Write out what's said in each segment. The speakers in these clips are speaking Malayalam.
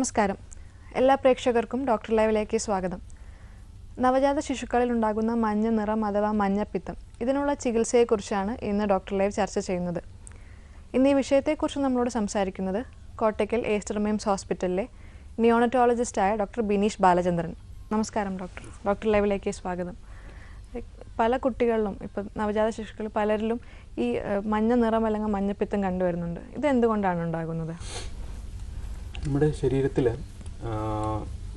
നമസ്കാരം. എല്ലാ പ്രേക്ഷകർക്കും ഡോക്ടർ ലൈവിലേക്ക് സ്വാഗതം. നവജാത ശിശുക്കളിൽ ഉണ്ടാകുന്ന മഞ്ഞ നിറം അഥവാ മഞ്ഞപ്പിത്തം ഇതിനുള്ള ചികിത്സയെക്കുറിച്ചാണ് ഇന്ന് ഡോക്ടർ ലൈവ് ചർച്ച ചെയ്യുന്നത്. ഇന്ന് ഈ വിഷയത്തെക്കുറിച്ച് നമ്മളോട് സംസാരിക്കുന്നത് കോട്ടയ്ക്കൽ ഏസ്റ്റർമേംസ് ഹോസ്പിറ്റലിലെ നിയോണറ്റോളജിസ്റ്റായ ഡോക്ടർ ബിനീഷ് ബാലചന്ദ്രൻ. നമസ്കാരം ഡോക്ടർ. ഡോക്ടർ ലൈവിലേക്ക് സ്വാഗതം. പല കുട്ടികളിലും ഇപ്പം നവജാത ശിശുക്കൾ പലരിലും ഈ മഞ്ഞ നിറം അല്ലെങ്കിൽ മഞ്ഞപ്പിത്തം കണ്ടുവരുന്നുണ്ട്. ഇത് എന്തുകൊണ്ടാണ് ഉണ്ടാകുന്നത്? നമ്മുടെ ശരീരത്തിൽ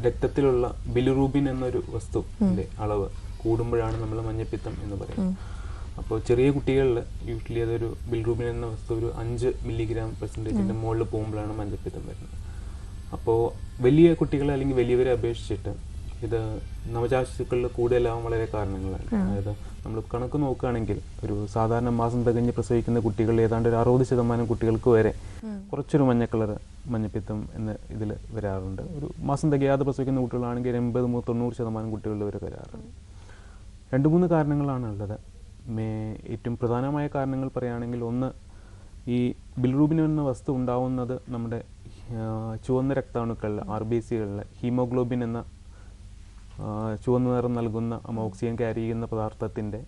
രക്തത്തിലുള്ള ബിലിറൂബിൻ എന്നൊരു വസ്തുവിന്റെ അളവ് കൂടുമ്പോഴാണ് നമ്മൾ മഞ്ഞപ്പിത്തം എന്ന് പറയുന്നത്. അപ്പോൾ ചെറിയ കുട്ടികളിൽ യൂഷ്വലി അതൊരു ബിൽറൂബിൻ എന്ന വസ്തു ഒരു അഞ്ച് മില്ലിഗ്രാം പെർസെന്റേജിന്റെ മുകളിൽ പോകുമ്പോഴാണ് മഞ്ഞപ്പിത്തം വരുന്നത്. അപ്പോൾ വലിയ കുട്ടികളെ അല്ലെങ്കിൽ വലിയവരെ അപേക്ഷിച്ചിട്ട് ഇത് നവജാത ശിശുക്കളിൽ കൂടുതലാവാൻ വളരെ കാരണങ്ങളാണ്. അതായത് നമ്മൾ കണക്ക് നോക്കുകയാണെങ്കിൽ ഒരു സാധാരണ മാസം തികഞ്ഞ് പ്രസവിക്കുന്ന കുട്ടികളിൽ ഏതാണ്ട് ഒരു അറുപത് ശതമാനം കുട്ടികൾക്ക് വരെ കുറച്ചൊരു മഞ്ഞ കളർ മഞ്ഞപ്പിത്തം എന്ന ഇതിൽ വരാറുണ്ട്. ഒരു മാസം തികയാതെ പ്രസവിക്കുന്ന കുട്ടികളാണെങ്കിൽ എൺപത് മുതൽ തൊണ്ണൂറ് ശതമാനം കുട്ടികളിൽ വരെ വരാറുണ്ട്. രണ്ട് മൂന്ന് കാരണങ്ങളാണ് ഉള്ളത്. മേ ഏറ്റവും പ്രധാനമായ കാരണങ്ങൾ പറയുകയാണെങ്കിൽ ഒന്ന് ഈ ബിൽറൂബിൻ എന്ന വസ്തു ഉണ്ടാവുന്നത് നമ്മുടെ ചുവന്ന രക്താണുക്കളിൽ ആർ ബി സികളിൽ ഹീമോഗ്ലോബിൻ എന്ന ചുവന്ന നിറം നൽകുന്ന ഓക്സിജൻ ക്യാരി ചെയ്യുന്ന പദാർത്ഥത്തിന്റെ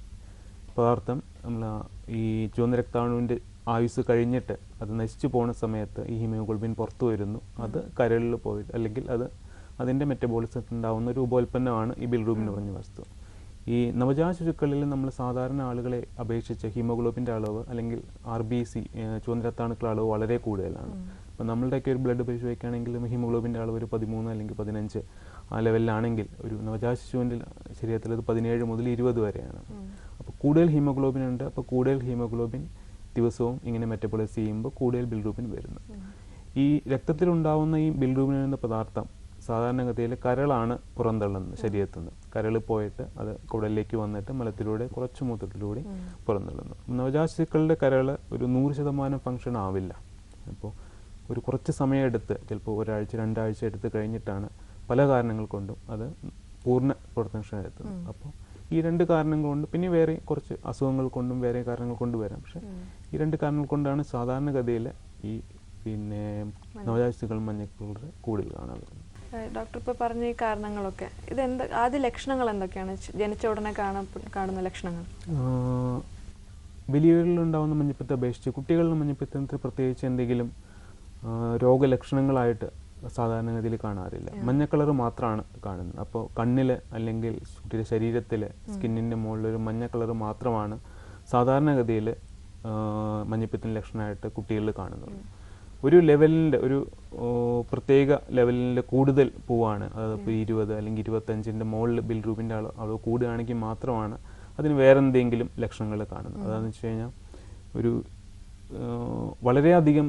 പദാർത്ഥം നമ്മൾ ഈ ചുവന്ന രക്താണുവിന്റെ ആയുസ് കഴിഞ്ഞിട്ട് അത് നശിച്ചു പോകുന്ന സമയത്ത് ഈ ഹീമോഗ്ലോബിൻ പുറത്തു വരുന്നു. അത് കരളിൽ പോയിട്ട് അല്ലെങ്കിൽ അത് അതിന്റെ മെറ്റബോളിസത്തിൽ ഉണ്ടാകുന്ന ഒരു ഉപോൽപ്പന്നമാണ് ഈ ബിൽറൂബിൻ പറഞ്ഞ വസ്തു. ഈ നവജാത ശിശുക്കളിൽ നമ്മൾ സാധാരണ ആളുകളെ അപേക്ഷിച്ച് ഹീമോഗ്ലോബിന്റെ അളവ് അല്ലെങ്കിൽ ആർ ബി സി ചുവന്ന രക്താണുക്കളുടെ അളവ് വളരെ കൂടുതലാണ്. അപ്പം നമ്മളുടെയൊക്കെ ഒരു ബ്ലഡ് പരിശോധിക്കുകയാണെങ്കിൽ ഹീമോഗ്ലോബിന്റെ അളവ് ഒരു പതിമൂന്ന് അല്ലെങ്കിൽ പതിനഞ്ച് ആ ലെവലിലാണെങ്കിൽ ഒരു നവജാത ശിശുവിന്റെ ശരീരത്തിൽ അത് പതിനേഴ് മുതൽ ഇരുപത് വരെയാണ്. അപ്പോൾ കൂടുതൽ ഹീമോഗ്ലോബിൻ ഉണ്ട്. അപ്പോൾ കൂടുതൽ ഹീമോഗ്ലോബിൻ ദിവസവും ഇങ്ങനെ മെറ്റബോളൈസ് ചെയ്യുമ്പോൾ കൂടുതൽ ബിൽറൂബിൻ വരുന്നു. ഈ രക്തത്തിലുണ്ടാവുന്ന ഈ ബിൽറൂബിൻ എന്ന പദാർത്ഥം സാധാരണഗതിയിൽ കരളാണ് പുറന്തള്ളുന്നത് ശരീരത്തിൽ നിന്ന് കരൾ പോയിട്ട് അത് കുടലിലേക്ക് വന്നിട്ട് മലത്തിലൂടെ കുറച്ച് മൂത്രത്തിലൂടെ പുറന്തള്ളുന്നു. നവജാശുക്കളുടെ കരൾ ഒരു നൂറ് ശതമാനം ഫങ്ഷൻ ആവില്ല. അപ്പോൾ ഒരു കുറച്ച് സമയമെടുത്ത് ചിലപ്പോൾ ഒരാഴ്ച രണ്ടാഴ്ച എടുത്ത് കഴിഞ്ഞിട്ടാണ് പല കാരണങ്ങൾ കൊണ്ടും അത് പൂർണ പ്രവർത്തനക്ഷമ എത്തുന്നത്. അപ്പോൾ ഈ രണ്ട് കാരണങ്ങൾ കൊണ്ട് പിന്നെ വേറെ കുറച്ച് അസുഖങ്ങൾ കൊണ്ടും വേറെ കാരണങ്ങൾ കൊണ്ട് വരാം. പക്ഷെ ഈ രണ്ട് കാരണങ്ങൾ കൊണ്ടാണ് സാധാരണഗതിയിൽ ഈ പിന്നെ നവജാശികൾ ശിശുക്കൾ മഞ്ഞക്കുള്ള കൂടുതൽ കാണാൻ വരുന്നത് ഡോക്ടർ ഇപ്പോൾ പറഞ്ഞ ഈ കാരണങ്ങളൊക്കെ ഇത് എന്താ ആദ്യ ലക്ഷണങ്ങൾ എന്തൊക്കെയാണ്? ജനിച്ച ഉടനെ കാണ കാണുന്ന ലക്ഷണങ്ങൾ. വലിയവരിലുണ്ടാവുന്ന മഞ്ഞപ്പിത്തം അപേക്ഷിച്ച് കുട്ടികളുടെ മഞ്ഞപ്പിത്തത്തിൽ പ്രത്യേകിച്ച് എന്തെങ്കിലും രോഗലക്ഷണങ്ങളായിട്ട് സാധാരണഗതിയിൽ കാണാറില്ല. മഞ്ഞ കളർ മാത്രമാണ് കാണുന്നത്. അപ്പോൾ കണ്ണിൽ അല്ലെങ്കിൽ കുട്ടിയുടെ ശരീരത്തിൽ സ്കിന്നിന്റെ മുകളിൽ ഒരു മഞ്ഞ കളർ മാത്രമാണ് സാധാരണഗതിയിൽ മഞ്ഞപ്പിത്തത്തിന്റെ ലക്ഷണമായിട്ട് കുട്ടികളിൽ കാണുന്നത്. ഒരു ലെവലിന്റെ ഒരു പ്രത്യേക ലെവലിന്റെ കൂടുതൽ പോവാണ്. അതായത് ഇപ്പോൾ ഇരുപത് അല്ലെങ്കിൽ ഇരുപത്തഞ്ചിന്റെ മുകളിൽ ബിൽ റൂപിന്റെ അളവ് അളവ് കൂടുകയാണെങ്കിൽ മാത്രമാണ് അതിന് വേറെ എന്തെങ്കിലും ലക്ഷണങ്ങൾ കാണുന്നത്. അതാണെന്ന് വെച്ച് കഴിഞ്ഞാൽ ഒരു വളരെയധികം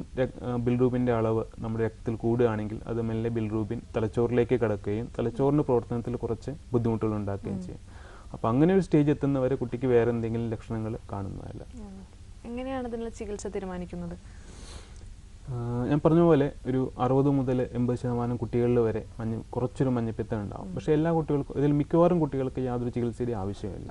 ബിൽറൂബിന്റെ അളവ് നമ്മുടെ രക്തത്തിൽ കൂടുകയാണെങ്കിൽ അത് മെല്ലെ ബിൽ ബിൽറൂബിൻ തലച്ചോറിലേക്ക് കിടക്കുകയും തലച്ചോറിന്റെ പ്രവർത്തനത്തിൽ കുറച്ച് ബുദ്ധിമുട്ടുകൾ ഉണ്ടാക്കുകയും ചെയ്യും. അപ്പോൾ അങ്ങനെ ഒരു സ്റ്റേജ് എത്തുന്നവരെ കുട്ടിക്ക് വേറെ എന്തെങ്കിലും ലക്ഷണങ്ങൾ കാണുന്നതല്ല. എങ്ങനെയാണ് ഇതിനുള്ള ചികിത്സ തീരുമാനിക്കുന്നത്? ഞാൻ പറഞ്ഞ പോലെ ഒരു അറുപത് മുതൽ എൺപത് ശതമാനം കുട്ടികളിൽ വരെ മഞ്ഞ കുറച്ചൊരു മഞ്ഞപ്പിത്തം ഉണ്ടാവും. പക്ഷേ എല്ലാ കുട്ടികൾക്കും ഇതിൽ മിക്കവാറും കുട്ടികൾക്ക് യാതൊരു ചികിത്സയുടെ ആവശ്യമില്ല.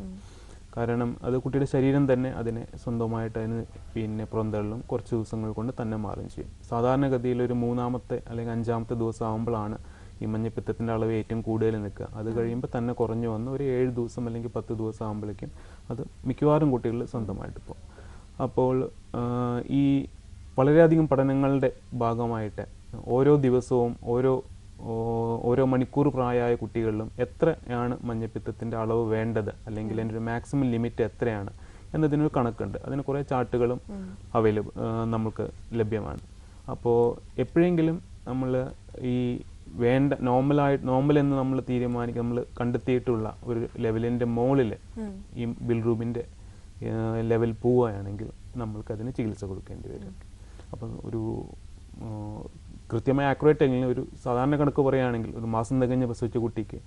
കാരണം അത് കുട്ടിയുടെ ശരീരം തന്നെ അതിനെ സ്വന്തമായിട്ട് അതിന് പിന്നെ പുറന്തള്ളും കുറച്ച് ദിവസങ്ങൾ കൊണ്ട് തന്നെ മാറുകയും ചെയ്യും. സാധാരണഗതിയിൽ ഒരു മൂന്നാമത്തെ അല്ലെങ്കിൽ അഞ്ചാമത്തെ ദിവസം ആകുമ്പോഴാണ് ഈ മഞ്ഞപ്പിത്തത്തിന്റെ അളവ് ഏറ്റവും കൂടുതൽ നിൽക്കുക. അത് കഴിയുമ്പോൾ തന്നെ കുറഞ്ഞു വന്ന് ഒരു ഏഴ് ദിവസം അല്ലെങ്കിൽ പത്ത് ദിവസം ആകുമ്പോഴേക്കും അത് മിക്കവാറും കുട്ടികളിൽ സ്വന്തമായിട്ട് പോകും. അപ്പോൾ ഈ വളരെയധികം പഠനങ്ങളുടെ ഭാഗമായിട്ട് ഓരോ ദിവസവും ഓരോ ഓരോ മണിക്കൂർ പ്രായമായ കുട്ടികളിലും എത്രയാണ് മഞ്ഞപ്പിത്തത്തിന്റെ അളവ് വേണ്ടത്? അല്ലെങ്കിൽ അതിന്റെ ഒരു മാക്സിമം ലിമിറ്റ് എത്രയാണ്? എന്നതിനൊരു കണക്കുണ്ട്. അതിന് കുറേ ചാർട്ടുകളും അവൈലബിൾ നമുക്ക് ലഭ്യമാണ്. അപ്പോൾ എപ്പോഴെങ്കിലും നമ്മൾ ഈ വേണ്ട നോർമലായിട്ട് നോർമൽ എന്ന് നമ്മൾ തീരുമാനിക്കുക നമ്മൾ കണ്ടെത്തിയിട്ടുള്ള ഒരു ലെവലിന്റെ മുകളിൽ ഈ ബിൽറൂബിന്റെ ലെവൽ പോവുകയാണെങ്കിൽ നമ്മൾക്കതിന് ചികിത്സ കൊടുക്കേണ്ടി വരും. അപ്പം ഒരു കൃത്യമായി ആക്യുറേറ്റ് അല്ലെങ്കിൽ ഒരു സാധാരണ കണക്ക് പറയുകയാണെങ്കിൽ ഒരു മാസം തികഞ്ഞ പ്രസവിച്ച കുട്ടിക്ക്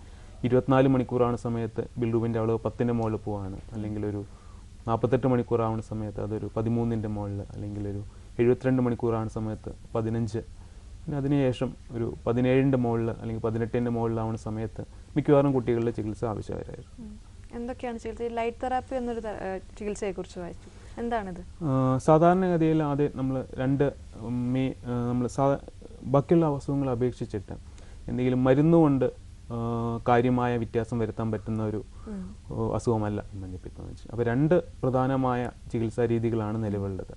ഇരുപത്തിനാല് മണിക്കൂറാണ് സമയത്ത് ബിൽറൂബിന്റെ അളവ് പത്തിന്റെ മുകളിൽ പോവാണ്. അല്ലെങ്കിൽ ഒരു നാൽപ്പത്തെട്ട് മണിക്കൂറാവുന്ന സമയത്ത് അതൊരു പതിമൂന്നിന്റെ മുകളിൽ അല്ലെങ്കിൽ ഒരു എഴുപത്തിരണ്ട് മണിക്കൂറാവുന്ന സമയത്ത് പതിനഞ്ച്. പിന്നെ അതിനുശേഷം ഒരു പതിനേഴിന്റെ മുകളിൽ അല്ലെങ്കിൽ പതിനെട്ടിന്റെ മുകളിലാവുന്ന സമയത്ത് മിക്കവാറും കുട്ടികളുടെ ചികിത്സ ആവശ്യമായിരുന്നു. എന്തൊക്കെയാണ് ചികിത്സ? ലൈറ്റ് തെറാപ്പി എന്നൊരു ചികിത്സയെ കുറിച്ച് ചികിത്സയെക്കുറിച്ച് വായിച്ചു. എന്താണിത്? സാധാരണഗതിയിൽ ആദ്യം നമ്മൾ രണ്ട് മീ നമ്മൾ സാ ബാക്കിയുള്ള അസുഖങ്ങളെ അപേക്ഷിച്ചിട്ട് എന്തെങ്കിലും മരുന്നുകൊണ്ട് കാര്യമായ വ്യത്യാസം വരുത്താൻ പറ്റുന്ന ഒരു അസുഖമല്ല മഞ്ഞപ്പിത്തം അപ്പോൾ രണ്ട് പ്രധാനമായ ചികിത്സാ രീതികളാണ് നിലവിലുള്ളത്.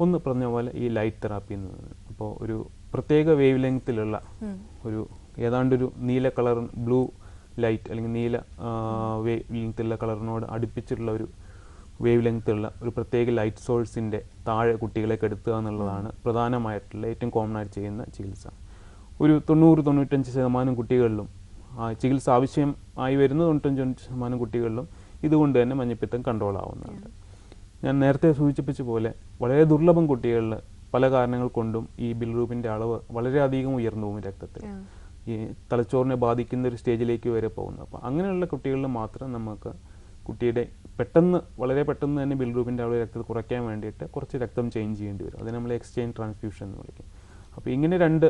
ഒന്ന് പറഞ്ഞ പോലെ ഈ ലൈറ്റ് തെറാപ്പി എന്ന് പറയുന്നത്. അപ്പോൾ ഒരു പ്രത്യേക വേവ് ലെങ്ത്തിലുള്ള ഒരു ഏതാണ്ടൊരു നീല കളർ ബ്ലൂ ലൈറ്റ് അല്ലെങ്കിൽ നീല വേവ് ലെങ്ത്തുള്ള കളറിനോട് അടുപ്പിച്ചിട്ടുള്ള ഒരു വേവ് ലെങ്ത്തുള്ള ഒരു പ്രത്യേക ലൈറ്റ് സോഴ്സിന്റെ താഴെ കുട്ടികളെ കെടുത്തുക എന്നുള്ളതാണ് പ്രധാനമായിട്ടുള്ള ഏറ്റവും കോമൺ ആയിട്ട് ചെയ്യുന്ന ചികിത്സ. ഒരു തൊണ്ണൂറ് തൊണ്ണൂറ്റഞ്ച് ശതമാനം കുട്ടികളിലും ചികിത്സ ആവശ്യം ആയി വരുന്ന തൊണ്ണൂറ്റഞ്ച് ശതമാനം കുട്ടികളിലും ഇതുകൊണ്ട് തന്നെ മഞ്ഞപ്പിത്തം കൺട്രോൾ ആവുന്നുണ്ട് ഞാൻ നേരത്തെ സൂചിപ്പിച്ച പോലെ വളരെ ദുർലഭം കുട്ടികളിൽ പല കാരണങ്ങൾ കൊണ്ടും ഈ ബിൽറൂബിന്റെ അളവ് വളരെയധികം ഉയർന്നു പോകും രക്തത്തിൽ. ഈ തലച്ചോറിനെ ബാധിക്കുന്ന ഒരു സ്റ്റേജിലേക്ക് വരെ പോകുന്നത്. അപ്പോൾ അങ്ങനെയുള്ള കുട്ടികളിൽ മാത്രം നമുക്ക് കുട്ടിയുടെ പെട്ടെന്ന് വളരെ പെട്ടെന്ന് തന്നെ ബിൽറൂബിന്റെ അളവ് രക്തത്തിൽ കുറയ്ക്കാൻ വേണ്ടിയിട്ട് കുറച്ച് രക്തം ചേഞ്ച് ചെയ്യേണ്ടി വരും. അത് നമ്മൾ എക്സ്ചേഞ്ച് ട്രാൻസ്ഫ്യൂഷൻ എന്ന് വിളിക്കും. അപ്പോൾ ഇങ്ങനെ രണ്ട്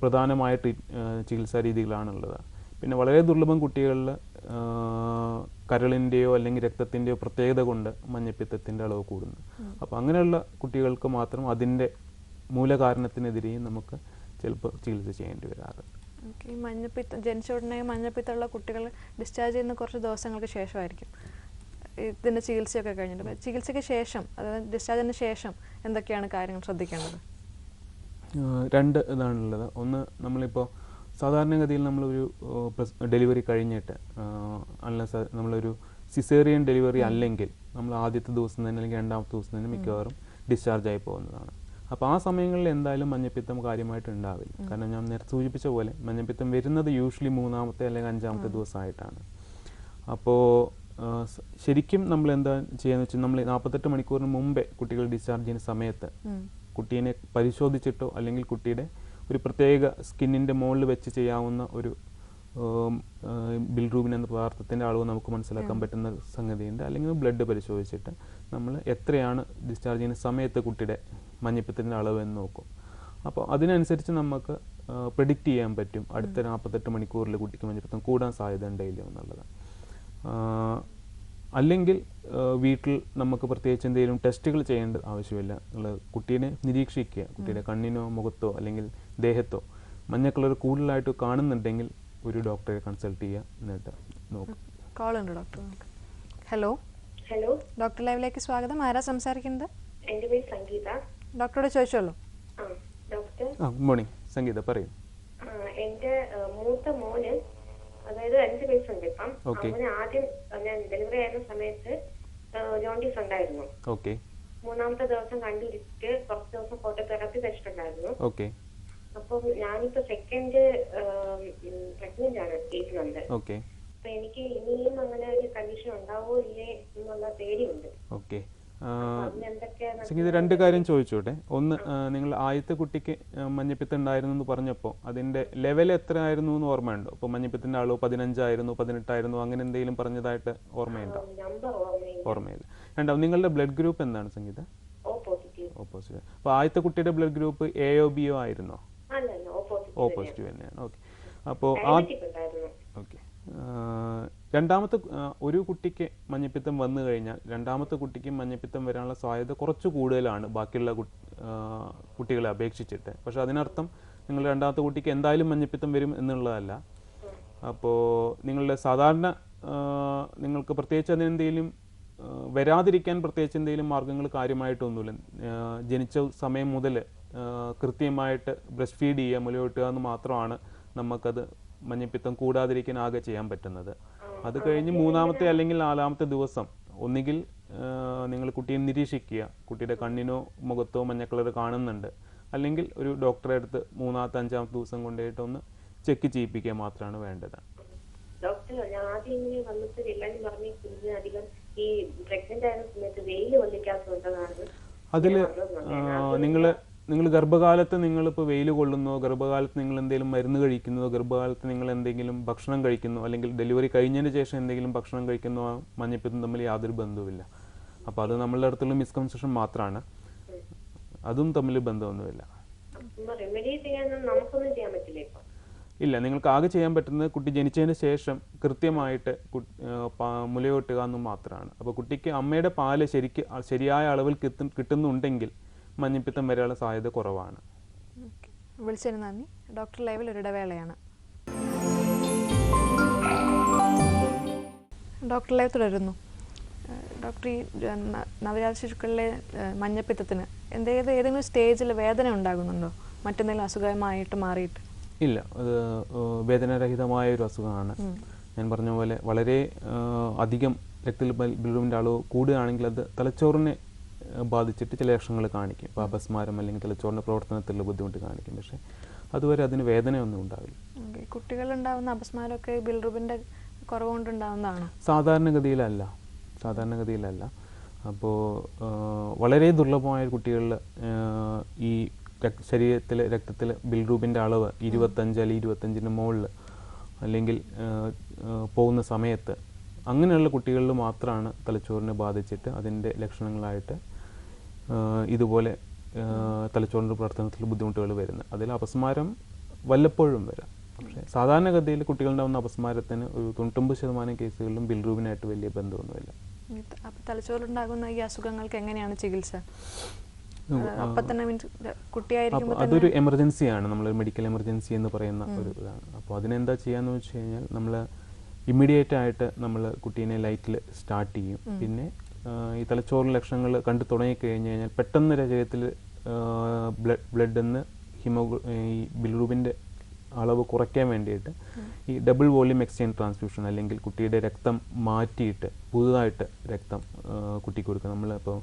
പ്രധാനമായ ആ, ചികിത്സാ രീതികളാണുള്ളത്. പിന്നെ വളരെ ദുർലഭം കുട്ടികളിൽ കരളിന്റെയോ അല്ലെങ്കിൽ രക്തത്തിന്റെയോ പ്രത്യേകത കൊണ്ട് മഞ്ഞപ്പിത്തത്തിന്റെ അളവ് കൂടുന്നു. അപ്പോൾ അങ്ങനെയുള്ള കുട്ടികൾക്ക് മാത്രം അതിന്റെ മൂലകാരണത്തിനെതിരെയും നമുക്ക് ചിലപ്പോൾ ചികിത്സ ചെയ്യേണ്ടി വരാറുണ്ട്. ഈ മഞ്ഞപ്പിത്തം ജനിച്ച ഉടനെ മഞ്ഞപ്പിത്തമുള്ള കുട്ടികൾ ഡിസ്ചാർജ് ചെയ്യുന്ന കുറച്ച് ദിവസങ്ങൾക്ക് ശേഷമായിരിക്കും. ഇതിന്റെ ചികിത്സയൊക്കെ കഴിഞ്ഞിട്ട്. ചികിത്സയ്ക്ക് ശേഷം അതായത് ഡിസ്ചാർജിന് ശേഷം എന്തൊക്കെയാണ് കാര്യങ്ങൾ ശ്രദ്ധിക്കേണ്ടത്? രണ്ട് ഇതാണുള്ളത്. ഒന്ന് നമ്മളിപ്പോൾ സാധാരണഗതിയിൽ നമ്മളൊരു ഡെലിവറി കഴിഞ്ഞിട്ട് അല്ല നമ്മളൊരു സിസേറിയൻ ഡെലിവറി അല്ലെങ്കിൽ നമ്മൾ ആദ്യത്തെ ദിവസം തന്നെ അല്ലെങ്കിൽ രണ്ടാമത്തെ ദിവസം തന്നെ മിക്കവാറും ഡിസ്ചാർജ് ആയി പോകുന്നതാണ്. അപ്പോൾ ആ സമയങ്ങളിൽ എന്തായാലും മഞ്ഞപ്പിത്തം കാര്യമായിട്ട് ഉണ്ടാവില്ല. കാരണം ഞാൻ നേരത്തെ സൂചിപ്പിച്ച പോലെ മഞ്ഞപ്പിത്തം വരുന്നത് യൂഷ്വലി മൂന്നാമത്തെ അല്ലെങ്കിൽ അഞ്ചാമത്തെ ദിവസമായിട്ടാണ്. അപ്പോൾ ശരിക്കും നമ്മൾ എന്താ ചെയ്യാന്ന് വെച്ചാൽ നമ്മൾ നാൽപ്പത്തെട്ട് മണിക്കൂറിന് മുമ്പേ കുട്ടികൾ ഡിസ്ചാർജ് ചെയ്യുന്ന സമയത്ത്. കുട്ടീനെ പരിശോധിച്ചിട്ടോ അല്ലെങ്കിൽ കുട്ടിയുടെ ഒരു പ്രത്യേക സ്കിന്നിന്റെ മുകളിൽ വെച്ച് ചെയ്യാവുന്ന ഒരു ബിൽറൂബിൻ എന്ന പദാർത്ഥത്തിന്റെ അളവ് നമുക്ക് മനസ്സിലാക്കാൻ പറ്റുന്ന സംഗതിയുണ്ട്. അല്ലെങ്കിൽ ബ്ലഡ് പരിശോധിച്ചിട്ട് നമ്മൾ എത്രയാണ് ഡിസ്ചാർജ് ചെയ്യുന്ന സമയത്ത് കുട്ടിയുടെ മഞ്ഞപ്പിത്തത്തിന്റെ അളവ് എന്ന് നോക്കും. അപ്പോൾ അതിനനുസരിച്ച് നമുക്ക് പ്രിഡിക്റ്റ് ചെയ്യാൻ പറ്റും അടുത്ത നാൽപ്പത്തെട്ട് മണിക്കൂറിൽ കുട്ടിക്ക് മഞ്ഞപ്പിത്തം കൂടാൻ സാധ്യത ഉണ്ടായില്ല എന്നുള്ളത്. അല്ലെങ്കിൽ വീട്ടിൽ നമുക്ക് പ്രത്യേകിച്ച് എന്തെങ്കിലും ടെസ്റ്റുകൾ ചെയ്യേണ്ട ആവശ്യമില്ല. കുട്ടീനെ നിരീക്ഷിക്കുക. കുട്ടിയുടെ കണ്ണിനോ മുഖത്തോ അല്ലെങ്കിൽ ദേഹത്തോ മഞ്ഞ കളർ കൂടുതലായിട്ട് കാണുന്നുണ്ടെങ്കിൽ ഒരു ഡോക്ടറെ കൺസൾട്ട് ചെയ്യുക എന്നിട്ട് നോക്കാം. കോൾ ഉണ്ട് ഡോക്ടർ ഹലോ ഹലോ ഡോക്ടർ ലൈവിലേക്ക് സ്വാഗതം. ആരാ സംസാരിക്കുന്നത്? എന്റെ പേര് സംഗീത. ഡോക്ടറോട് ചോദിച്ചോളൂ. ആ ഡോക്ടർ. ആ ഗുഡ് മോർണിംഗ്. സംഗീത പറയൂ. എന്റെ മൂത്ത മോന് അതായത് അഞ്ച് വയസ്സുണ്ട് ഇപ്പം. അവന് ആദ്യം ഞാൻ ഡെലിവറി ആയിരുന്ന സമയത്ത് ജോണ്ടീസ് ഉണ്ടായിരുന്നു. ഓക്കെ. മൂന്നാമത്തെ ദിവസം കണ്ടുപിടിച്ചിട്ട് കുറച്ച് ദിവസം ഫോട്ടോതെറാപ്പി വെച്ചിട്ടുണ്ടായിരുന്നു ഓക്കെ. അപ്പം ഞാനിപ്പോ സെക്കൻഡ് പ്രഗ്നന്റ് ആണ് ഓക്കെ. അപ്പൊ എനിക്ക് ഇനിയും അങ്ങനെ ഒരു കണ്ടീഷൻ ഉണ്ടാവോ ഇല്ലേ എന്നുള്ള പേടിയുണ്ട്. സംഗീത രണ്ട് കാര്യം ചോദിച്ചോട്ടെ. ഒന്ന് നിങ്ങൾ ആദ്യത്തെ കുട്ടിക്ക് മഞ്ഞപ്പിത്തം ഉണ്ടായിരുന്നു എന്ന് പറഞ്ഞപ്പോൾ അതിന്റെ ലെവൽ എത്ര ആയിരുന്നു എന്ന് ഓർമ്മയുണ്ടോ? അപ്പോൾ മഞ്ഞപ്പിത്തിന്റെ അളവ് പതിനഞ്ചായിരുന്നു പതിനെട്ടായിരുന്നു അങ്ങനെ എന്തെങ്കിലും പറഞ്ഞതായിട്ട് ഓർമ്മയുണ്ടോ? ഓർമ്മയില്ല. രണ്ടാവും നിങ്ങളുടെ ബ്ലഡ് ഗ്രൂപ്പ് എന്താണ് സംഗീത? ഓപ്പോസിറ്റ് അപ്പോൾ ആദ്യത്തെ കുട്ടിയുടെ ബ്ലഡ് ഗ്രൂപ്പ് എയോ ബിയോ ആയിരുന്നോ? അല്ലല്ല ഓ പോസിറ്റീവ് ഓ പോസിറ്റീവ് തന്നെയാണ്. ഓക്കെ അപ്പോൾ ആ രണ്ടാമത്തെ ഒരു കുട്ടിക്ക് മഞ്ഞപ്പിത്തം വന്നു കഴിഞ്ഞാൽ രണ്ടാമത്തെ കുട്ടിക്ക് മഞ്ഞപ്പിത്തം വരാനുള്ള സാധ്യത കുറച്ച് കൂടുതലാണ് ബാക്കിയുള്ള കുട്ടികളെ അപേക്ഷിച്ചിട്ട്. പക്ഷെ അതിനർത്ഥം നിങ്ങൾ രണ്ടാമത്തെ കുട്ടിക്ക് എന്തായാലും മഞ്ഞപ്പിത്തം വരും എന്നുള്ളതല്ല. അപ്പോൾ നിങ്ങളുടെ സാധാരണ നിങ്ങൾക്ക് പ്രത്യേകിച്ച് അതിനെന്തെങ്കിലും വരാതിരിക്കാൻ പ്രത്യേകിച്ച് എന്തെങ്കിലും മാർഗങ്ങൾ കാര്യമായിട്ടൊന്നുമില്ല. ജനിച്ച സമയം മുതൽ കൃത്യമായിട്ട് ബ്രസ്റ്റ് ഫീഡ് ചെയ്യുക മുലയൂട്ടുക എന്ന് മാത്രമാണ് നമുക്കത് മഞ്ഞപ്പിത്തം കൂടാതിരിക്കാൻ ആകെ ചെയ്യാൻ പറ്റുന്നത്. അത് കഴിഞ്ഞ് മൂന്നാമത്തെ അല്ലെങ്കിൽ നാലാമത്തെ ദിവസം ഒന്നുകിൽ നിങ്ങൾ കുട്ടിയെ നിരീക്ഷിക്കുക. കുട്ടിയുടെ കണ്ണിനോ മുഖത്തോ മഞ്ഞക്കളർ കാണുന്നുണ്ട്. അല്ലെങ്കിൽ ഒരു ഡോക്ടറെ അടുത്ത് മൂന്നാമത്തെ അഞ്ചാമത്തെ ദിവസം കൊണ്ടുപോയിട്ട് ഒന്ന് ചെക്ക് ചെയ്യിപ്പിക്കുക മാത്രമാണ് വേണ്ടത്. ഡോക്ടർ ആദ്യം ഇങ്ങനെ വന്നിട്ട് എല്ലാരും പറഞ്ഞ് കുഞ്ഞിന് അധികം ഈ പ്രഗ്നന്റ് ആയിരുന്ന സമയത്ത് വെയിൽ കൊള്ളിക്കാത്തതുകൊണ്ടാണ്. അതിൽ നിങ്ങൾ നിങ്ങൾ ഗർഭകാലത്ത് നിങ്ങളിപ്പോൾ വെയിൽ കൊള്ളുന്നോ ഗർഭകാലത്ത് നിങ്ങൾ എന്തെങ്കിലും മരുന്ന് കഴിക്കുന്നോ ഗർഭകാലത്ത് നിങ്ങൾ എന്തെങ്കിലും ഭക്ഷണം കഴിക്കുന്നു അല്ലെങ്കിൽ ഡെലിവറി കഴിഞ്ഞതിന് ശേഷം എന്തെങ്കിലും ഭക്ഷണം കഴിക്കുന്നോ മഞ്ഞപ്പിത്തം തമ്മിൽ യാതൊരു ബന്ധവുമില്ല. അപ്പോൾ അത് നമ്മളുടെ അടുത്തുള്ള മിസ്കൺസെപ്ഷൻ മാത്രമാണ്. അതും തമ്മിൽ ബന്ധമൊന്നുമില്ല. ഇല്ല നിങ്ങൾക്ക് ആകെ ചെയ്യാൻ പറ്റുന്നത് കുട്ടി ജനിച്ചതിന് ശേഷം കൃത്യമായിട്ട് മുലയൂട്ടുക എന്ന് മാത്രമാണ്. അപ്പോൾ കുട്ടിക്ക് അമ്മയുടെ പാൽ ശരിക്ക് ശരിയായ അളവിൽ കിട്ടുന്നുണ്ടെങ്കിൽ മഞ്ഞപ്പിത്തം വരെയുള്ള സാധ്യത കുറവാണ്. വിളിച്ചതിന് നന്ദി. ഡോക്ടർ ലൈവിൽ ഒരു ഇടവേളയാണ്. ഡോക്ടർ ലൈവ് തുടരുന്നു. ഡോക്ടർ ഈ നവജാത ശിശുക്കളിലെ മഞ്ഞപ്പിത്തത്തിന് എന്തെങ്കിലും ഏതെങ്കിലും സ്റ്റേജിൽ വേദന ഉണ്ടാകുന്നുണ്ടോ? മറ്റെന്തെങ്കിലും അസുഖമായിട്ട് മാറിയിട്ട്? ഇല്ല. അത് വേദനരഹിതമായ ഒരു അസുഖമാണ്. ഞാൻ പറഞ്ഞ പോലെ വളരെ അധികം രക്തത്തിൽ ബിൽറൂമിന്റെ അളവ് കൂടുകയാണെങ്കിൽ അത് തലച്ചോറിനെ ബാധിച്ചിട്ട് ചില ലക്ഷണങ്ങൾ കാണിക്കും. ഇപ്പോൾ അപസ്മാരം അല്ലെങ്കിൽ തലച്ചോറിന്റെ പ്രവർത്തനത്തിലുള്ള ബുദ്ധിമുട്ട് കാണിക്കും. പക്ഷേ അതുവരെ അതിന് വേദനയൊന്നും ഉണ്ടാവില്ല. കുട്ടികളുണ്ടാവുന്ന അപസ്മാരമൊക്കെ ബിൽറുബിന്റെ കുറവുകൊണ്ടുണ്ടാവുന്നതാണോ? സാധാരണഗതിയിലല്ല. സാധാരണഗതിയിലല്ല. അപ്പോൾ വളരെ ദുർലഭമായ കുട്ടികളിൽ ഈ ശരീരത്തിലെ രക്തത്തിൽ ബിൽറൂബിന്റെ അളവ് ഇരുപത്തഞ്ച് അല്ലെങ്കിൽ ഇരുപത്തഞ്ചിന് മുകളിൽ അല്ലെങ്കിൽ പോകുന്ന സമയത്ത് അങ്ങനെയുള്ള കുട്ടികളിൽ മാത്രമാണ് തലച്ചോറിനെ ബാധിച്ചിട്ട് അതിന്റെ ലക്ഷണങ്ങളായിട്ട് ഇതുപോലെ തലച്ചോറിന്റെ പ്രവർത്തനത്തിൽ ബുദ്ധിമുട്ടുകൾ വരുന്നത്. അതിൽ അപസ്മാരം വല്ലപ്പോഴും വരാം. പക്ഷേ സാധാരണഗതിയിൽ കുട്ടികളുണ്ടാകുന്ന അപസ്മാരത്തിന് ഒരു തൊണ്ണൂറ്റൊമ്പത് ശതമാനം കേസുകളിലും ബിൽറൂബിനായിട്ട് വലിയ ബന്ധമൊന്നുമില്ല. അപ്പോൾ തലച്ചോറുണ്ടാകുന്ന ഈ അസുഖങ്ങൾക്ക് എങ്ങനെയാണ് ചികിത്സ? അതൊരു എമർജൻസിയാണ്. നമ്മൾ മെഡിക്കൽ എമർജൻസി എന്ന് പറയുന്ന ഒരു ഇതാണ്. അപ്പോൾ അതിനെന്താ ചെയ്യാന്ന് വെച്ച് കഴിഞ്ഞാൽ നമ്മൾ ഇമ്മീഡിയറ്റ് ആയിട്ട് നമ്മൾ കുട്ടീനെ ലൈറ്റിൽ സ്റ്റാർട്ട് ചെയ്യും. പിന്നെ ഈ തലച്ചോറിന് ലക്ഷണങ്ങൾ കണ്ടു തുടങ്ങിക്കഴിഞ്ഞു കഴിഞ്ഞാൽ പെട്ടെന്ന് ശരീരത്തിൽ ബ്ലഡ് ബ്ലഡ് എന്ന് ഹിമോഗ്ലോ ഈ ബിൽറൂബിന്റെ അളവ് കുറയ്ക്കാൻ വേണ്ടിയിട്ട് ഈ ഡബിൾ വോളിയം എക്സ്ചേഞ്ച് ട്രാൻസ്ഫ്യൂഷൻ അല്ലെങ്കിൽ കുട്ടിയുടെ രക്തം മാറ്റിയിട്ട് പുതുതായിട്ട് രക്തം കുട്ടിക്ക് കൊടുക്കുക നമ്മളിപ്പോൾ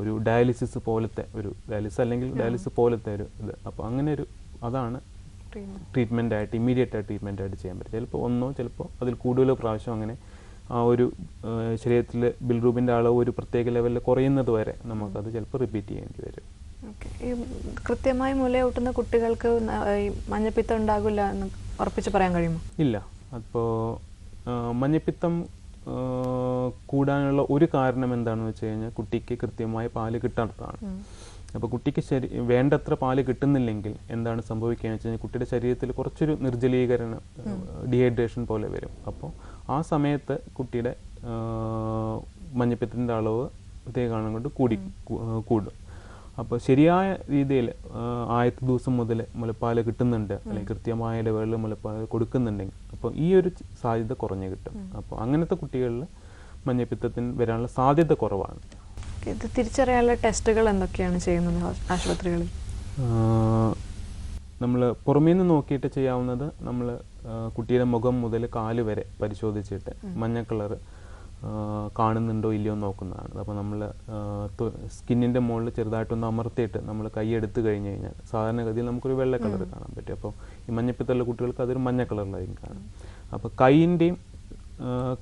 ഒരു ഡയാലിസിസ് പോലത്തെ ഒരു ഡയാലിസിസ് അല്ലെങ്കിൽ ഡയാലിസിസ് പോലത്തെ ഒരു ഇത്. അപ്പോൾ അങ്ങനെ ഒരു അതാണ് ട്രീറ്റ്മെന്റ് ആയിട്ട് ഇമ്മീഡിയറ്റ് ആയിട്ട് ട്രീറ്റ്മെന്റ് ആയിട്ട് ചെയ്യാൻ പറ്റും ചിലപ്പോൾ ഒന്നോ ചിലപ്പോൾ അതിൽ കൂടുതൽ പ്രാവശ്യം അങ്ങനെ ആ ഒരു ശരീരത്തിൽ ബിൽറൂബിന്റെ അളവ് ഒരു പ്രത്യേക ലെവലിൽ കുറയുന്നത് വരെ നമുക്കത് ചിലപ്പോൾ റിപ്പീറ്റ് ചെയ്യേണ്ടി വരും. ഈ കൃത്യമായി മുലയൂട്ടുന്ന കുട്ടികൾക്ക് മഞ്ഞപ്പിത്തം ഉണ്ടാകില്ല എന്ന് ഉറപ്പിച്ച് പറയാൻ കഴിയുമോ? ഇല്ല. അപ്പോൾ മഞ്ഞപ്പിത്തം കൂടാനുള്ള ഒരു കാരണം എന്താണെന്ന് വെച്ച് കഴിഞ്ഞാൽ കുട്ടിക്ക് കൃത്യമായി പാൽ കിട്ടാത്തതാണ് അപ്പോൾ കുട്ടിക്ക് ശരി വേണ്ടത്ര പാൽ കിട്ടുന്നില്ലെങ്കിൽ എന്താണ് സംഭവിക്കുകയെന്ന് വെച്ച് കഴിഞ്ഞാൽ കുട്ടിയുടെ ശരീരത്തിൽ കുറച്ചൊരു നിർജലീകരണം ഡീഹൈഡ്രേഷൻ പോലെ വരും. അപ്പോൾ ആ സമയത്ത് കുട്ടിയുടെ മഞ്ഞപ്പിത്തത്തിന്റെ അളവ് പ്രത്യേക കൊണ്ട് കൂടി കൂടും. അപ്പോൾ ശരിയായ രീതിയിൽ ആദ്യത്തെ ദിവസം മുതൽ മുലപ്പാൽ കിട്ടുന്നുണ്ട്. അല്ലെങ്കിൽ കൃത്യമായ ഇടവേളയിൽ മുലപ്പാൽ കൊടുക്കുന്നുണ്ടെങ്കിൽ. അപ്പോൾ ഈ ഒരു സാധ്യത കുറഞ്ഞു കിട്ടും. അപ്പോൾ അങ്ങനത്തെ കുട്ടികളിൽ മഞ്ഞപ്പിത്തത്തിന് വരാനുള്ള സാധ്യത കുറവാണ്. ഇത് തിരിച്ചറിയാനുള്ള ടെസ്റ്റുകൾ എന്തൊക്കെയാണ് ചെയ്യുന്നത് ആശുപത്രികളിൽ? നമ്മൾ പുറമേ നിന്ന് നോക്കിയിട്ട് ചെയ്യാവുന്നത് നമ്മൾ കുട്ടിയുടെ മുഖം മുതൽ കാൽ വരെ പരിശോധിച്ചിട്ട് മഞ്ഞ കളർ കാണുന്നുണ്ടോ ഇല്ലയോ നോക്കുന്നതാണ്. അപ്പോൾ നമ്മൾ സ്കിന്നിന്റെ മുകളിൽ ചെറുതായിട്ടൊന്ന് അമർത്തിയിട്ട് നമ്മൾ കൈ എടുത്തു കഴിഞ്ഞ് കഴിഞ്ഞാൽ സാധാരണഗതിയിൽ നമുക്കൊരു വെള്ള കളർ കാണാൻ പറ്റും. അപ്പോൾ ഈ മഞ്ഞപ്പിത്തുള്ള കുട്ടികൾക്ക് അതൊരു മഞ്ഞ കളറിലായിരിക്കും കാണും അപ്പോൾ കൈയിന്റെയും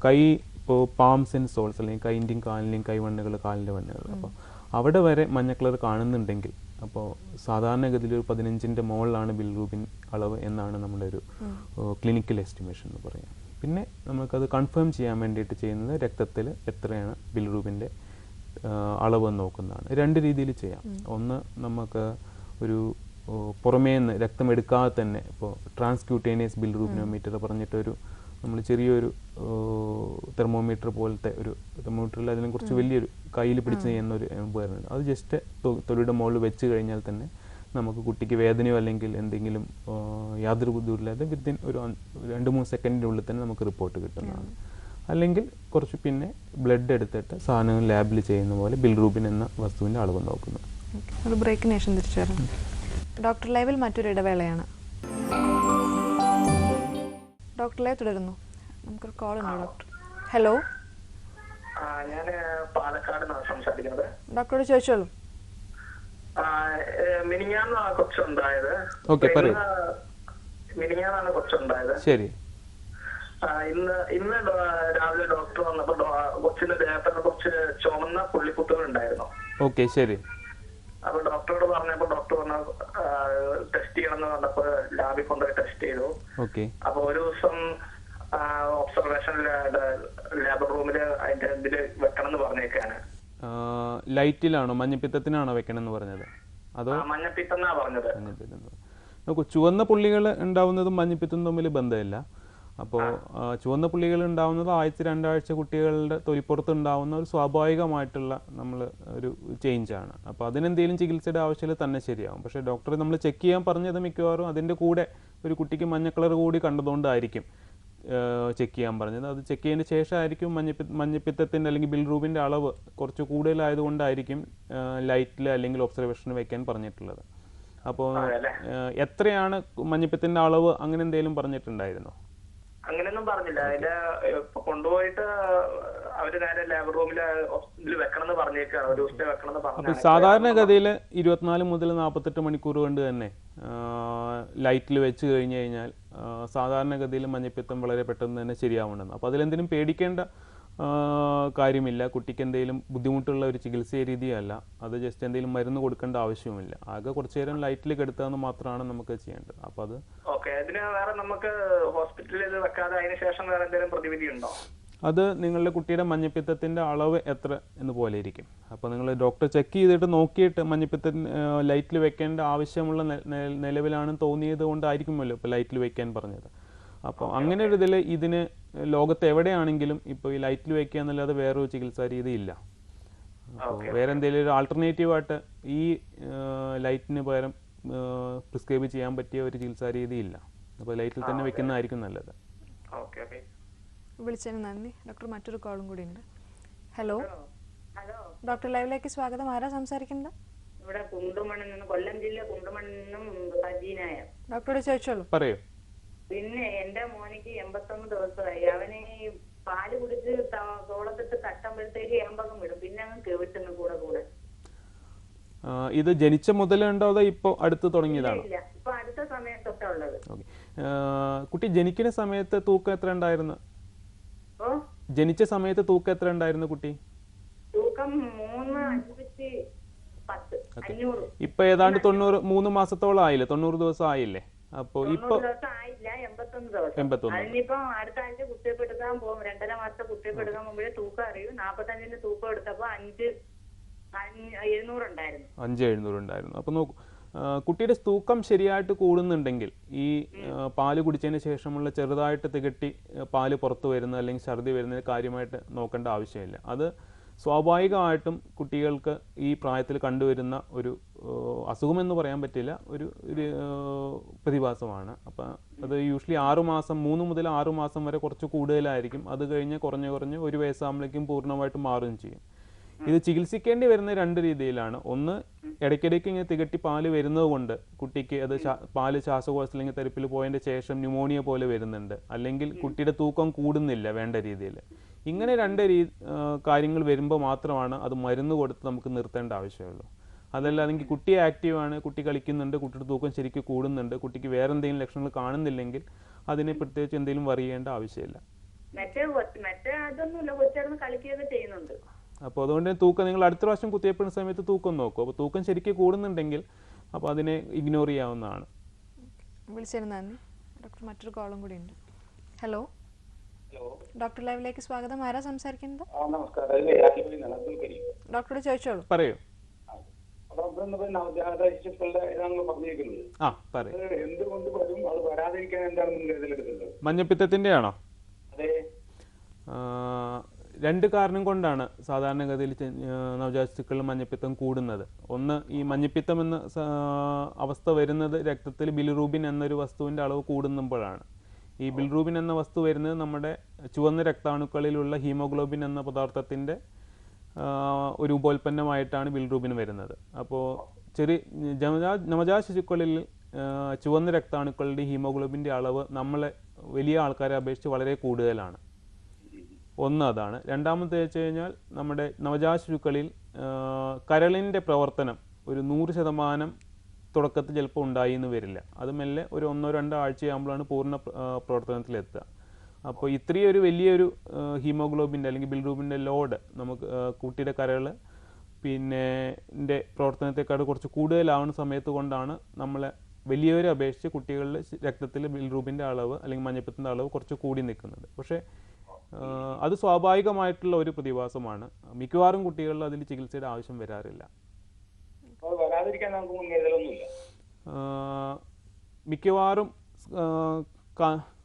കൈ ഇപ്പോൾ പാംസ് ആൻഡ് സോൾസ് അല്ലെങ്കിൽ കൈന്റെയും കാലിന്റെയും കൈവണ്ണുകൾ കാലിന്റെ വണ്ണുകൾ. അപ്പോൾ അവിടെ വരെ മഞ്ഞ കളർ കാണുന്നുണ്ടെങ്കിൽ അപ്പോൾ സാധാരണഗതിയിൽ ഒരു പതിനഞ്ചിന്റെ മുകളിലാണ് ബിൽറൂബിൻ അളവ് എന്നാണ് നമ്മുടെ ഒരു ക്ലിനിക്കൽ എസ്റ്റിമേഷൻ എന്ന് പറയാം. പിന്നെ നമുക്കത് കൺഫേം ചെയ്യാൻ വേണ്ടിയിട്ട് ചെയ്യുന്നത് രക്തത്തിൽ എത്രയാണ് ബിൽ ബിൽറൂബിന്റെ അളവ് നോക്കുന്നതാണ്. രണ്ട് രീതിയിൽ ചെയ്യാം. ഒന്ന് നമുക്ക് ഒരു പുറമേ നിന്ന് രക്തം എടുക്കാതെ തന്നെ ഇപ്പോൾ ട്രാൻസ്ക്യൂട്ടേനിയസ് ബിൽറൂബിനോമീറ്റർ പറഞ്ഞിട്ടൊരു നമ്മൾ ചെറിയൊരു തെർമോമീറ്റർ പോലത്തെ ഒരു തെർമോമീറ്ററിൽ അതിനെ കുറച്ച് വലിയൊരു കയ്യിൽ പിടിച്ച് ചെയ്യുന്ന ഒരു ഉപകരണമുണ്ട് അത് ജസ്റ്റ് തൊലിയുടെ മുകളിൽ വെച്ച് കഴിഞ്ഞാൽ തന്നെ നമുക്ക് കുട്ടിക്ക് വേദനയോ അല്ലെങ്കിൽ എന്തെങ്കിലും യാതൊരു ബുദ്ധിമുട്ടില്ലാതെ വിത്തിൻ ഒരു രണ്ട് മൂന്ന് സെക്കൻഡിന്റെ ഉള്ളിൽ തന്നെ നമുക്ക് റിപ്പോർട്ട് കിട്ടുന്നതാണ്. അല്ലെങ്കിൽ കുറച്ച് പിന്നെ ബ്ലഡ് എടുത്തിട്ട് സാധനങ്ങൾ ലാബിൽ ചെയ്യുന്ന പോലെ ബിൽറൂബിൻ എന്ന വസ്തുവിന്റെ അളവ് നോക്കുന്നു. ഓക്കെ. ഒരു ബ്രേക്കിന് ശേഷം തിരിച്ചു വരാം. ഡോക്ടർ ലൈവിൽ മറ്റൊരു ഇടവേളയാണ്. ഡോക്ടർ ലൈവ് തുടരുന്നു. നമുക്കൊരു കോൾ ഉണ്ട് ഡോക്ടർ. ഹലോ ഞാൻ പാലക്കാട് സംസാരിക്കുന്നത്. ഡോക്ടറോട് ചോദിച്ചോളൂ. മിനിഞ്ഞാന്നാണ് കൊച്ചുണ്ടായത്. മിനിഞ്ഞാന്നാണ് കൊച്ചുണ്ടായത്. ശരി. ഇന്ന് ഇന്ന് രാവിലെ ഡോക്ടർ വന്നപ്പോ കൊച്ചിന്റെ ദേഹത്തൊക്കെ കുറച്ച് ചുമന്ന പുള്ളിക്കുത്തുകൾ ഉണ്ടായിരുന്നു. ഓക്കെ ശരി. അപ്പൊ ഡോക്ടറോട് പറഞ്ഞപ്പോ ഡോക്ടർ പറഞ്ഞ ടെസ്റ്റ് ചെയ്യണമെന്ന് പറഞ്ഞപ്പോ ലാബിൽ കൊണ്ടുപോയി ടെസ്റ്റ് ചെയ്തു. അപ്പൊ ഒരു ദിവസം ഒബ്സർവേഷൻ ലാബ് റൂമിൽ അതിന്റെ ഇതിൽ വെക്കണം എന്ന് പറഞ്ഞേക്കാണ് ലൈറ്റിലാണോ? മഞ്ഞപ്പിത്തത്തിനാണോ വെക്കണമെന്ന് പറഞ്ഞത്? അതോ മഞ്ഞപ്പിത്തം എന്നാ പറഞ്ഞത്? നോക്കൂ ചുവന്ന പുള്ളികൾ ഉണ്ടാവുന്നതും മഞ്ഞപ്പിത്തം തമ്മിൽ ബന്ധമില്ല. അപ്പോൾ ചുവന്ന പുള്ളികൾ ഉണ്ടാവുന്നത് ആഴ്ച രണ്ടാഴ്ച കുട്ടികളുടെ തൊലിപ്പുറത്ത് ഉണ്ടാവുന്ന ഒരു സ്വാഭാവികമായിട്ടുള്ള നമ്മൾ ഒരു ചേഞ്ചാണ് അപ്പോൾ അതിനെന്തെങ്കിലും ചികിത്സയുടെ ആവശ്യത്തിൽ തന്നെ ശരിയാവും. പക്ഷേ ഡോക്ടർ നമ്മൾ ചെക്ക് ചെയ്യാൻ പറഞ്ഞത് മിക്കവാറും അതിന്റെ കൂടെ ഒരു കുട്ടിക്ക് മഞ്ഞ കളർ കൂടി കണ്ടതുകൊണ്ടായിരിക്കും ചെക്ക് ചെയ്യാൻ പറഞ്ഞത്. അത് ചെക്ക് ചെയ്തതിന് ശേഷമായിരിക്കും മഞ്ഞപ്പി മഞ്ഞപ്പിത്തത്തിന്റെ അല്ലെങ്കിൽ ബിൽറൂബിന്റെ അളവ് കുറച്ച് കൂടുതലായതുകൊണ്ടായിരിക്കും ലൈറ്റിൽ അല്ലെങ്കിൽ ഒബ്സർവേഷന് വെക്കാൻ പറഞ്ഞിട്ടുള്ളത്. അപ്പോൾ എത്രയാണ് മഞ്ഞപ്പിത്തിന്റെ അളവ് അങ്ങനെ എന്തെങ്കിലും പറഞ്ഞിട്ടുണ്ടായിരുന്നോ? അങ്ങനെയൊന്നും പറഞ്ഞില്ല. അതിന്റെ കൊണ്ടുപോയിട്ട് അവർ നേരെ ലേബർ റൂമിൽ ഹോസ്പിറ്റലിൽ വെക്കണം എന്ന് പറഞ്ഞേക്കാണ് ഒരു ദിവസത്തെ വെക്കണം എന്ന് അപ്പോൾ പറഞ്ഞു സാധാരണഗതിയിൽ ഇരുപത്തിനാല് മുതൽ നാൽപ്പത്തെട്ട് മണിക്കൂർ കൊണ്ട് തന്നെ ലൈറ്റിൽ വെച്ച് കഴിഞ്ഞു കഴിഞ്ഞാൽ സാധാരണഗതിയിൽ മഞ്ഞപ്പിത്തം വളരെ പെട്ടെന്ന് തന്നെ ശരിയാവുന്നുണ്ടെന്ന് അപ്പോൾ അതിലെന്തിനും പേടിക്കേണ്ട കാര്യമില്ല. കുട്ടിക്ക് എന്തെങ്കിലും ബുദ്ധിമുട്ടുള്ള ഒരു ചികിത്സയ രീതിയല്ല. അത് ജസ്റ്റ് എന്തെങ്കിലും മരുന്ന് കൊടുക്കേണ്ട ആവശ്യവുമില്ല. ആകെ കുറച്ചു നേരം ലൈറ്റിൽ കെടുത്താന്ന് മാത്രമാണ് നമുക്ക് ചെയ്യേണ്ടത്. അപ്പൊ അത് ഓക്കെ. വേറെ നമുക്ക് ഹോസ്പിറ്റലിൽ വെക്കാതെ അതിന് ശേഷം വേറെ എന്തെങ്കിലും പ്രതിവിധി ഉണ്ടോ? അത് നിങ്ങളുടെ കുട്ടിയുടെ മഞ്ഞപ്പിത്തത്തിന്റെ അളവ് എത്ര എന്ന് പോലെ ഇരിക്കും. അപ്പോൾ നിങ്ങൾ ഡോക്ടർ ചെക്ക് ചെയ്തിട്ട് നോക്കിയിട്ട് മഞ്ഞപ്പിത്തത്തിന് ലൈറ്റിൽ വെക്കേണ്ട ആവശ്യമുള്ള നിലവിലാണെന്ന് തോന്നിയത് കൊണ്ടായിരിക്കുമല്ലോ ഇപ്പോൾ ലൈറ്റിൽ വെക്കാൻ പറഞ്ഞത്. അപ്പോൾ അങ്ങനെ ഒരു ഇതിൽ ഇതിന് ലോകത്ത് എവിടെയാണെങ്കിലും ഇപ്പോൾ ഈ ലൈറ്റിൽ വെക്കുക എന്നല്ലാതെ വേറൊരു ചികിത്സാ രീതി ഇല്ല അപ്പോൾ വേറെ എന്തെങ്കിലും ഒരു ആൾട്ടർനേറ്റീവ് ആയിട്ട് ഈ ലൈറ്റിന് പകരം പ്രിസ്ക്രൈബ് ചെയ്യാൻ പറ്റിയ ഒരു ചികിത്സാ രീതി ഇല്ല അപ്പോൾ ലൈറ്റിൽ തന്നെ വെക്കുന്നതായിരിക്കും നല്ലത്. വിളിച്ചതിന് നന്ദി. ഡോക്ടർ മറ്റൊരു കോളും കൂടി ഉണ്ട് ഹലോ. ഹലോ. ഡോക്ടർ ലൈവിലേക്ക് സ്വാഗതം. ആരാ സംസാരിക്കുന്നത്? ഇവിടെ കുണ്ടുമണ്ണിൽ നിന്ന് കൊല്ലം ജില്ല കുണ്ടുമണ്ണിൽ നിന്നും ഡോക്ടറോട് ചോദിച്ചോളൂ. പറയൂ. പിന്നെ എന്റെ മോനിക്ക് എൺപത്തൊന്ന് ദിവസമായി. അവന് ഈ പാൽ കുടിച്ച് തോളത്തിട്ട് തട്ടുമ്പോഴത്തേക്ക് ഏമ്പകം വിടും. പിന്നെ അങ്ങ് കെവിട്ടുന്നു കൂടെ കൂടെ. ഇത് ജനിച്ച മുതലുണ്ടോ അതോ ഇപ്പൊ അടുത്ത് തുടങ്ങിയതാണോ? ഇല്ല ഇപ്പൊ അടുത്ത സമയത്തൊക്കെ ഉള്ളത്. ഓക്കെ. കുട്ടി ജനിക്കുന്ന സമയത്ത് തൂക്കം എത്ര ഉണ്ടായിരുന്നു? ജനിച്ച സമയത്ത് തൂക്കം എത്ര ഉണ്ടായിരുന്നു കുട്ടി? തൂക്കം മൂന്ന് അഞ്ച് പത്ത് ഇപ്പൊ ഏതാണ്ട് തൊണ്ണൂറ് മൂന്ന് മാസത്തോളം ആയില്ലേ? തൊണ്ണൂറ് ദിവസം ആയില്ലേ? അപ്പോൾ ഇപ്പൊ എൺപത്തൊന്ന് അടുത്ത ആഴ്ച പോകും. രണ്ടര മാസത്തെ പോകുമ്പോഴേ തൂക്കം അറിയും. തൂക്കം എടുത്തപ്പോ അഞ്ച് അഞ്ഞ് എഴുന്നൂറുണ്ടായിരുന്നു. അഞ്ച് എഴുന്നൂറ് ഉണ്ടായിരുന്നു അപ്പോൾ നോക്കൂ കുട്ടിയുടെ തൂക്കം ശരിയായിട്ട് കൂടുന്നുണ്ടെങ്കിൽ ഈ പാൽ കുടിച്ചതിന് ശേഷമുള്ള ചെറുതായിട്ട് തികട്ടി പാൽ പുറത്തു വരുന്ന അല്ലെങ്കിൽ ഛർദി വരുന്ന കാര്യമായിട്ട് നോക്കേണ്ട ആവശ്യമില്ല. അത് സ്വാഭാവികമായിട്ടും കുട്ടികൾക്ക് ഈ പ്രായത്തിൽ കണ്ടുവരുന്ന ഒരു അസുഖമെന്ന് പറയാൻ പറ്റില്ല. ഒരു ഒരു പ്രതിഭാസമാണ്. അപ്പം അത് യൂഷ്വലി ആറു മാസം മൂന്ന് മുതൽ ആറു മാസം വരെ കുറച്ച് കൂടുതലായിരിക്കും. അത് കഴിഞ്ഞ് കുറഞ്ഞ് കുറഞ്ഞ് ഒരു വയസ്സാകുമ്പോഴേക്കും പൂർണമായിട്ട് മാറുകയും ചെയ്യും. ഇത് ചികിത്സിക്കേണ്ടി വരുന്ന രണ്ട് രീതിയിലാണ്. ഒന്ന് ഇടയ്ക്കിടയ്ക്ക് ഇങ്ങനെ തികട്ടി പാൽ വരുന്നത് കൊണ്ട് കുട്ടിക്ക് അത് പാൽ ശ്വാസകോശ അല്ലെങ്കിൽ തെരപ്പിൽ പോയതിന്റെ ശേഷം ന്യൂമോണിയ പോലെ വരുന്നുണ്ട്. അല്ലെങ്കിൽ കുട്ടിയുടെ തൂക്കം കൂടുന്നില്ല വേണ്ട രീതിയിൽ. ഇങ്ങനെ രണ്ട് രീ കാര്യങ്ങൾ വരുമ്പോൾ മാത്രമാണ് അത് മരുന്ന് കൊടുത്ത് നമുക്ക് നിർത്തേണ്ട ആവശ്യമുള്ളൂ. അതല്ല അല്ലെങ്കിൽ കുട്ടി ആക്റ്റീവ് ആണ് കുട്ടി കളിക്കുന്നുണ്ട് കുട്ടിയുടെ തൂക്കം ശരിക്കും കൂടുന്നുണ്ട് കുട്ടിക്ക് വേറെ എന്തെങ്കിലും ലക്ഷണങ്ങൾ കാണുന്നില്ലെങ്കിൽ അതിനെ പ്രത്യേകിച്ച് എന്തെങ്കിലും വറിയേണ്ട ആവശ്യമില്ല. അപ്പോൾ അതുകൊണ്ട് തൂക്കം നിങ്ങൾ അടുത്ത പ്രാവശ്യം കുത്തിയപ്പെടുന്ന സമയത്ത് തൂക്കം നോക്കും. അപ്പോൾ തൂക്കം ശരിക്കും കൂടുന്നുണ്ടെങ്കിൽ അപ്പോൾ അതിനെ ഇഗ്നോർ ചെയ്യാവുന്നതാണ്. നന്ദി. ഡോക്ടർ മറ്റൊരു കോളും കൂടി ഉണ്ട്. ഹലോ? ഹലോ? ഡോക്ടർ ലൈവിലേക്ക് സ്വാഗതം. ആരാ സംസാരിക്കുന്നത്? ഡോക്ടറോട് ചോദിച്ചോളൂ. പറയൂ. ഇതാണ് പറഞ്ഞിരിക്കുന്നത്. പറയൂ. എന്തുകൊണ്ട് വരും അത് വരാതിരിക്കാൻ എന്താണ് മഞ്ഞപ്പിത്തത്തിന്റെ ആണോ അതെ. രണ്ട് കാരണം കൊണ്ടാണ് സാധാരണഗതിയിൽ നവജാത ശിശുക്കളിൽ മഞ്ഞപ്പിത്തം കൂടുന്നത്. ഒന്ന് ഈ മഞ്ഞപ്പിത്തം എന്ന അവസ്ഥ വരുന്നത് രക്തത്തിൽ ബിലിറൂബിൻ എന്നൊരു വസ്തുവിന്റെ അളവ് കൂടുമ്പോഴാണ് ഈ ബിൽറൂബിൻ എന്ന വസ്തു വരുന്നത് നമ്മുടെ ചുവന്ന രക്താണുക്കളിലുള്ള ഹീമോഗ്ലോബിൻ എന്ന പദാർത്ഥത്തിന്റെ ഒരു ഉപോൽപ്പന്നമായിട്ടാണ് ബിൽറൂബിൻ വരുന്നത്. അപ്പോൾ ചെറിയ നവജാ നവജാത ശിശുക്കളിൽ ചുവന്ന രക്താണുക്കളുടെ ഹീമോഗ്ലോബിന്റെ അളവ് നമ്മളെ വലിയ ആൾക്കാരെ അപേക്ഷിച്ച് വളരെ കൂടുതലാണ്. ഒന്ന് അതാണ്. രണ്ടാമത്തെ വെച്ച് കഴിഞ്ഞാൽ നമ്മുടെ നവജാത ശിശുക്കളിൽ കരളിന്റെ പ്രവർത്തനം ഒരു നൂറ് ശതമാനം തുടക്കത്തിൽ ചിലപ്പോൾ ഉണ്ടായി എന്ന് വരില്ല. അത് മെല്ലെ ഒരു ഒന്നോ രണ്ടോ ആഴ്ചയാകുമ്പോഴാണ് പൂർണ പ്രവർത്തനത്തിലെത്തുക. അപ്പോൾ ഇത്രയും ഒരു വലിയൊരു ഹീമോഗ്ലോബിന്റെ അല്ലെങ്കിൽ ബിൽറൂബിന്റെ ലോഡ് നമുക്ക് കുട്ടിയുടെ കരകൾ പിന്നെ എന്റെ പ്രവർത്തനത്തെക്കാട് കുറച്ച് കൂടുതലാവുന്ന സമയത്ത് കൊണ്ടാണ് നമ്മളെ വലിയവരെ അപേക്ഷിച്ച് കുട്ടികളുടെ രക്തത്തിൽ ബിൽറൂബിന്റെ അളവ് അല്ലെങ്കിൽ മഞ്ഞപ്പിത്തത്തിന്റെ അളവ് കുറച്ച് കൂടി നിൽക്കുന്നത്. പക്ഷേ അത് സ്വാഭാവികമായിട്ടുള്ള ഒരു പ്രതിഭാസമാണ്. മിക്കവാറും കുട്ടികളിൽ അതിൽ ചികിത്സയുടെ ആവശ്യം വരാറില്ല. മിക്കവാറും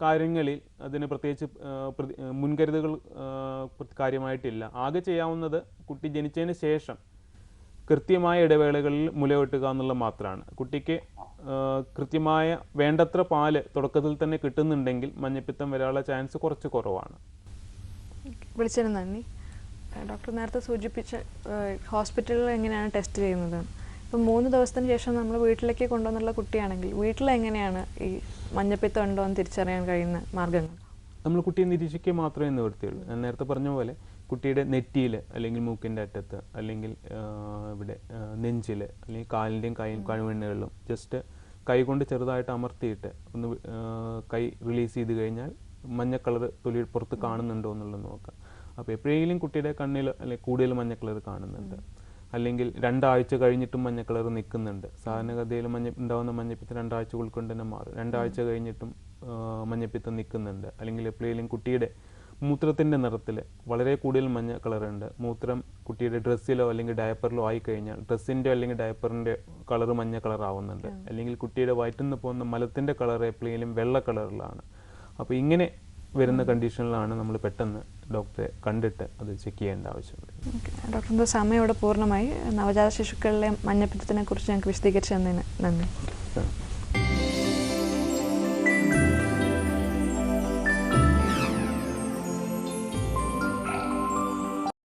കാര്യങ്ങളിൽ അതിന് പ്രത്യേകിച്ച് മുൻകരുതുകൾ കാര്യമായിട്ടില്ല. ആകെ ചെയ്യാവുന്നത് കുട്ടി ജനിച്ചതിന് ശേഷം കൃത്യമായ ഇടവേളകളിൽ മുലവെട്ടുക എന്നുള്ളത് മാത്രമാണ്. കുട്ടിക്ക് കൃത്യമായ വേണ്ടത്ര പാൽ തുടക്കത്തിൽ തന്നെ കിട്ടുന്നുണ്ടെങ്കിൽ മഞ്ഞപ്പിത്തം വരാനുള്ള ചാൻസ് കുറച്ച് കുറവാണ്. വിളിച്ചതിന് നന്ദി. ഡോക്ടർ നേരത്തെ സൂചിപ്പിച്ച ഹോസ്പിറ്റലുകൾ എങ്ങനെയാണ് ടെസ്റ്റ് ചെയ്യുന്നത്? ഇപ്പം മൂന്ന് ദിവസത്തിന് ശേഷം നമ്മൾ വീട്ടിലേക്ക് കൊണ്ടുവന്നുള്ള കുട്ടിയാണെങ്കിൽ വീട്ടിൽ എങ്ങനെയാണ് ഈ മഞ്ഞപ്പിത്തം ഉണ്ടോ എന്ന് തിരിച്ചറിയാൻ കഴിയുന്ന മാർഗങ്ങൾ നമ്മൾ കുട്ടിയെ നിരീക്ഷിക്കുക മാത്രമേ നിവൃത്തിയുള്ളൂ ഞാൻ നേരത്തെ പറഞ്ഞ പോലെ കുട്ടിയുടെ നെറ്റിയിൽ അല്ലെങ്കിൽ മൂക്കിന്റെ അറ്റത്ത് അല്ലെങ്കിൽ ഇവിടെ നെഞ്ചിൽ അല്ലെങ്കിൽ കാലിന്റെയും കൈ കഴുവെണ്ണുകളിലും ജസ്റ്റ് കൈ കൊണ്ട് ചെറുതായിട്ട് അമർത്തിയിട്ട് ഒന്ന് കൈ റിലീസ് ചെയ്ത് കഴിഞ്ഞാൽ മഞ്ഞ കളർ തൊലി പുറത്ത് കാണുന്നുണ്ടോ എന്നുള്ളത് നോക്കാം. അപ്പോൾ എപ്പോഴെങ്കിലും കുട്ടിയുടെ കണ്ണിൽ അല്ലെങ്കിൽ കൂടുതൽ മഞ്ഞ കളർ കാണുന്നുണ്ട്. അല്ലെങ്കിൽ രണ്ടാഴ്ച കഴിഞ്ഞിട്ടും മഞ്ഞ കളർ നിൽക്കുന്നുണ്ട്. സാധാരണഗതിയിൽ മഞ്ഞ ഉണ്ടാകുന്ന മഞ്ഞപ്പിത്തം രണ്ടാഴ്ച ഉൾക്കൊണ്ട് തന്നെ മാറും. രണ്ടാഴ്ച കഴിഞ്ഞിട്ടും മഞ്ഞപ്പിത്തം നിൽക്കുന്നുണ്ട്. അല്ലെങ്കിൽ എപ്പോഴെങ്കിലും കുട്ടിയുടെ മൂത്രത്തിന്റെ നിറത്തിൽ വളരെ കൂടുതൽ മഞ്ഞ കളറുണ്ട്. മൂത്രം കുട്ടിയുടെ ഡ്രസ്സിലോ അല്ലെങ്കിൽ ഡയപ്പറിലോ ആയി കഴിഞ്ഞാൽ ഡ്രസ്സിന്റെ അല്ലെങ്കിൽ ഡയപ്പറിന്റെ കളർ മഞ്ഞ കളറാവുന്നുണ്ട്. അല്ലെങ്കിൽ കുട്ടിയുടെ വയറ്റിൽ നിന്ന് പോകുന്ന മലത്തിന്റെ കളർ എപ്പോഴെങ്കിലും വെള്ള കളറിലാണ്. അപ്പോൾ ഇങ്ങനെ വരുന്ന കണ്ടീഷനിലാണ് നമ്മൾ പെട്ടെന്ന് ഡോക്ടറെ കണ്ടിട്ട് അത് ചെക്ക് ചെയ്യേണ്ട ആവശ്യമുണ്ട് ഡോക്ടർ ഡോക്ടറിന്റെ സമയം ഇവിടെ പൂർണമായി. നവജാത ശിശുക്കളിലെ മഞ്ഞപ്പിത്തത്തിനെ കുറിച്ച് ഞങ്ങൾക്ക് വിശദീകരിച്ചു തന്നതിന് നന്ദി.